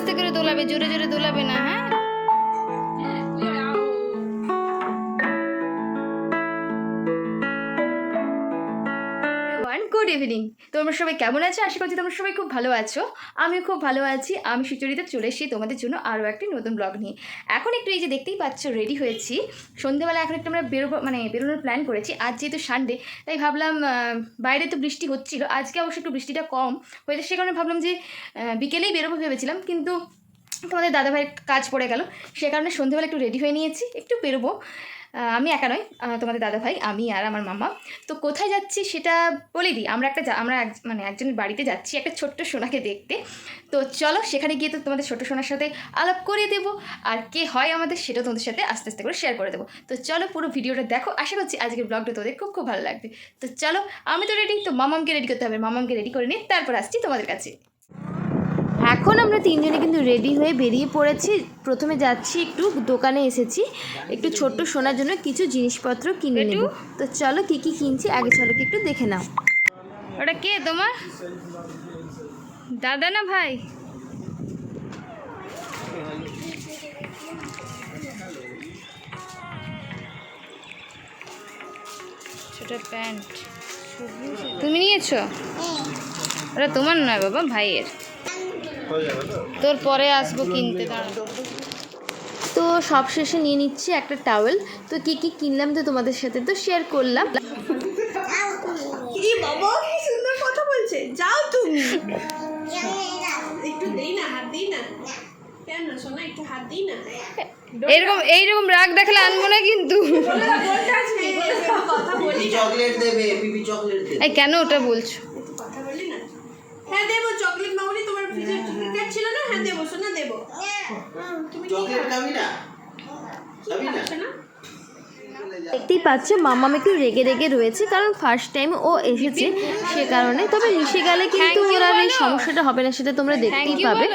আস্তে করে দোলাবে জোরে জোরে দোলাবে না হ্যাঁ? গুড ইভিনিং তোমরা সবাই কেমন আছো? আশা করছি তোমরা সবাই খুব ভালো আছো। আমি খুব ভালো আছি। আমি সুচরিতা চলে এসেছি তোমাদের জন্য আরও একটি নতুন ব্লগ নিয়ে। এখন একটু এই যে দেখতেই পাচ্ছ রেডি হয়েছি। সন্ধ্যেবেলা এখন একটু আমরা বেরোবো মানে বেরোনোর প্ল্যান করেছি। আজ যেহেতু সানডে তাই ভাবলাম বাইরে তো বৃষ্টি হচ্ছিল। আজকে অবশ্য একটু বৃষ্টিটা কম। হয়েছে সে কারণে ভাবলাম যে বিকেলেই বেরোবো ভেবেছিলাম। কিন্তু তোমাদের দাদাভাইয়ের কাজ পড়ে গেল। সে কারণে সন্ধ্যেবেলা একটু রেডি হয়ে নিয়েছি। একটু বেরোবো। আমি একা নয় তোমাদের দাদাভাই আমি আর আমার মামা তো কোথায় যাচ্ছি সেটা বলে দিই। আমরা একটা আমরা মানে একজনের বাড়িতে যাচ্ছি, একটা ছোট্ট সোনাকে দেখতে। তো চলো সেখানে গিয়ে তো তোমাদের ছোট্ট সোনার সাথে আলাপ করিয়ে দেবো। আর কে হয় আমাদের সেটা তোমাদের সাথে আস্তে আস্তে করে শেয়ার করে দেবো। তো চলো পুরো ভিডিওটা দেখো। আশা করছি আজকের ব্লগটা তোদের খুব খুব ভালো লাগবে। তো চলো, আমি তো রেডি তো মামামকে রেডি করতে হবে। মামামকে রেডি করে নিই তারপর আসছি তোমাদের কাছে। এখন আমরা তিনজনে কিন্তু রেডি হয়ে বেরিয়ে পড়েছি। প্রথমে যাচ্ছি একটু দোকানে এসেছি। একটু ছোট্ট শোনার জন্য কিছু জিনিসপত্র কিনে নেব। তো চলো কি কি কিনছি আগে চলো কি একটু দেখে নাও। ওটা কে তোমার? দাদা না ভাই? ছোট প্যান্ট। তুমি নিয়েছো? ওটা তোমার নয় বাবা ভাইয়ের। তোর পরে আসব কিনতে দাঁড়া তো সব শেষে নিয়ে নিচ্ছি একটা টাওয়েল তো কি কি কিনলাম তো তোমাদের সাথে তো শেয়ার করলাম কি বাবা কি সুন্দর কথা বলছে যাও তুমি একটু দেই না হাত দিই না কেন শোনা একটু হাত দিই না এরকম এইরকম রাগ দেখালে আনব না কিন্তু কেন ওটা বলছো কথা বলি না হ্যাঁ দেবো। চকলেট মামনি তোমার ফ্রিজে টিকিট ছিল না? হ্যাঁ দেবো শোনা দেবো। হুম, তুমি কি চকলেট খাবি না খাবি না? শোনা দেখতেই পাচ্ছ মাম্মাম একটু রেগে রেগে রয়েছে কারণ ফার্স্ট টাইম ও এসেছে সে কারণে। তবে মিশে গেলে কিন্তু ওর আর এই সমস্যাটা হবে না সেটা তোমরা দেখতেই পাবে।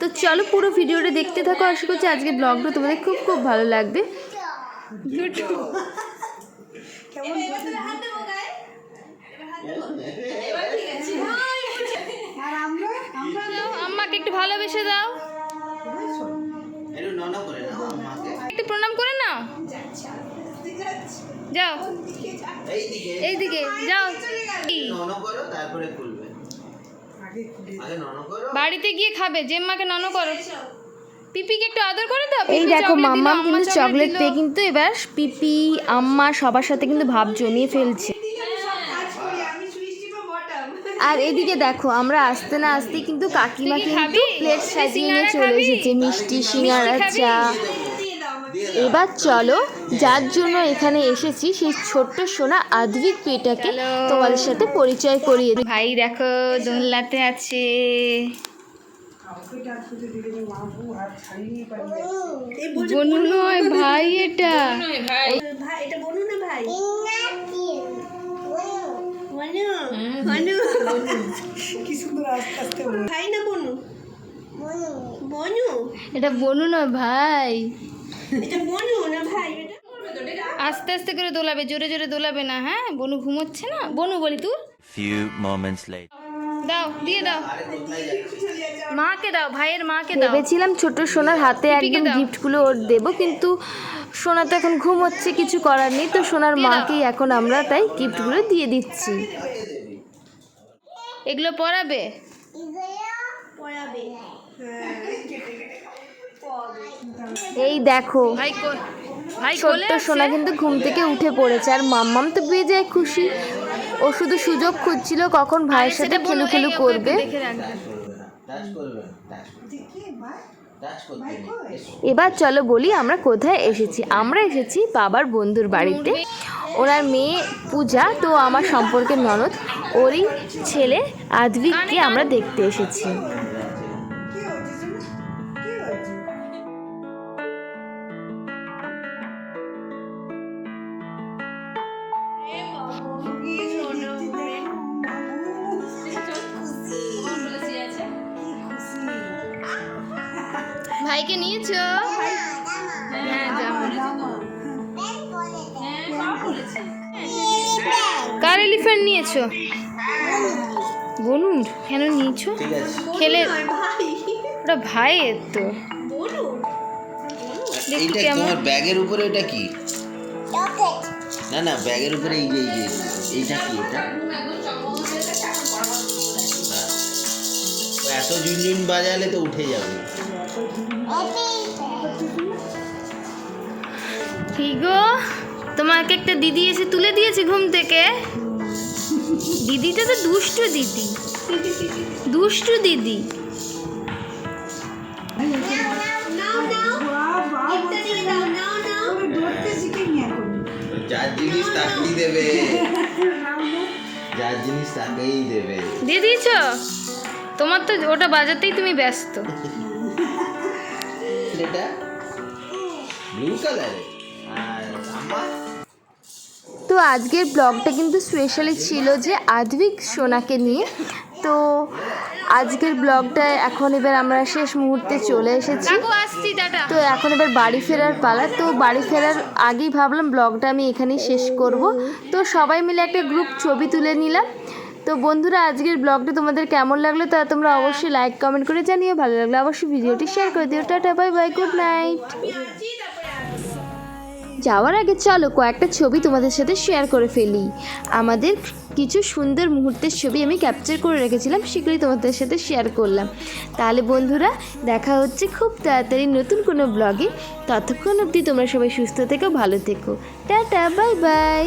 তো চলো পুরো ভিডিওটা দেখতে থাকো। আশা করছি আজকে ব্লগটা তোমাদের খুব খুব ভালো লাগবে এবার তাহলে হাত দেবো গায়ে এবার হাত দেবো এবার ঠিক আছে আর আমরা আমরা আম্মাকে একটু ভালোবেসে দাও। একটু প্রণাম করে নাও। যাও। এইদিকে যাও। বাড়িতে গিয়ে খাবে জেম্মাকে নন করো। পিপিকে একটু আদর করে দাও এই দেখো মাম্মা কিন্তু চকলেট পেয়ে কিন্তু এবার পিপি আম্মা সবার সাথে কিন্তু ভাব জমিয়ে ফেলছে এদিকে আমি সব কাজ করি আমি সুইচ টিপা বটম আর এদিকে দেখো আমরা আসতে না আসতে কিন্তু কাকিমা কিন্তু প্লেট সাজিয়ে নিয়ে চলে এসেছে মিষ্টি সিঙ্গারা চা। এবার চলো যার জন্য এখানে এসেছি সেই ছোট্ট সোনা আদ্রিক পেটাকে তোমাদের সাথে পরিচয় করিয়ে দিই। ভাই দেখো দোলনাতে আছে। বনু নয় ভাই এটা। ভাই। এটা বনু না ভাই? মনু মনু কি সুন্দর আস্তে আস্তে ভাই না বনু? বনু। এটা বনু না ভাই। এটা বনু না ভাই? এটা আস্তে আস্তে করে দোলাবে জোরে জোরে দোলাবে না হ্যাঁ? বনু ঘুমোচ্ছে না? বনু বলি তুই Few moments later. দাও দিয়ে দাও। মাকে দাও ভাইয়ের মাকে দাও। ভেবেছিলাম ছোট সোনার হাতে একদম গিফটগুলো ওর দেবো কিন্তু সোনা তো এখন ঘুম হচ্ছে কিছু করার নেই তো সোনার মাকেই এখন আমরা তাই গিফটগুলো দিয়ে দিচ্ছি। এগুলো পরাবে? পড়াবে এই দেখো ভাই ছোট্ট সোনা কিন্তু ঘুম থেকে উঠে পড়েছে আর মাম্মাম তো বেজায় খুশি। ও শুধু সুযোগ খুঁজছিল কখন ভাইয়ের সাথে খেলু খেলু করবে। এবার চলো বলি আমরা কোথায় এসেছি। আমরা এসেছি বাবার বন্ধুর বাড়িতে। ওনার মেয়ে পূজা তো আমার সম্পর্কের ননদ। ওরই ছেলে আদভিককে আমরা দেখতে এসেছি। ভাইকে নিয়েছো? হ্যাঁ কার এলিফ্যান্ট নিয়েছো? বলুন কেন নিয়েছো? খেলে ভাই ওটা ভাইয়ের তো। কেমন। তোমার ব্যাগের উপরে এটা কি? না না ব্যাগের উপরে এই যে এই যে এইটা কি এটা? হ্যাঁ। এত ঝুনঝুন বাজালে তো উঠে যাবে। কি গো? তোমাকে একটা দিদি এসে তুলে দিয়েছে ঘুম থেকে। দিদিটা তো দুষ্টু দিদি। দুষ্টু দিদি। দিয়ে দিয়েছ? তোমার তো ওটা বাজাতেই তুমি ব্যস্ত। এটা ব্লু কালারের আর আমার তো আজকের ব্লগটা কিন্তু স্পেশালি ছিল যে আধবিক সোনাকে নিয়ে। তো আজকের ব্লগটা এখন এবার আমরা শেষ মুহূর্তে চলে এসেছি। তো এখন এবার বাড়ি ফেরার পালা। তো বাড়ি ফেরার আগেই ভাবলাম ব্লগটা আমি এখানেই শেষ করব। তো সবাই মিলে একটা গ্রুপ ছবি তুলে নিলাম। তো বন্ধুরা, আজকের ব্লগটা তোমাদের কেমন লাগল তা তোমরা অবশ্যই লাইক কমেন্ট করে জানিও। ভালো লাগল অবশ্যই ভিডিওটি শেয়ার করে দিও। Tata bye bye good night যাওয়ার আগে চলো কয়েকটা ছবি তোমাদের সাথে শেয়ার করে ফেলি। আমাদের কিছু সুন্দর মুহূর্তের ছবি আমি ক্যাপচার করে রেখেছিলাম সেগুলি তোমাদের সাথে শেয়ার করলাম। তাহলে বন্ধুরা, দেখা হচ্ছে খুব তাড়াতাড়ি নতুন কোনো ব্লগে। ততক্ষণ অবধি তোমরা সবাই সুস্থ থেকো, ভালো থেকো। Tata bye by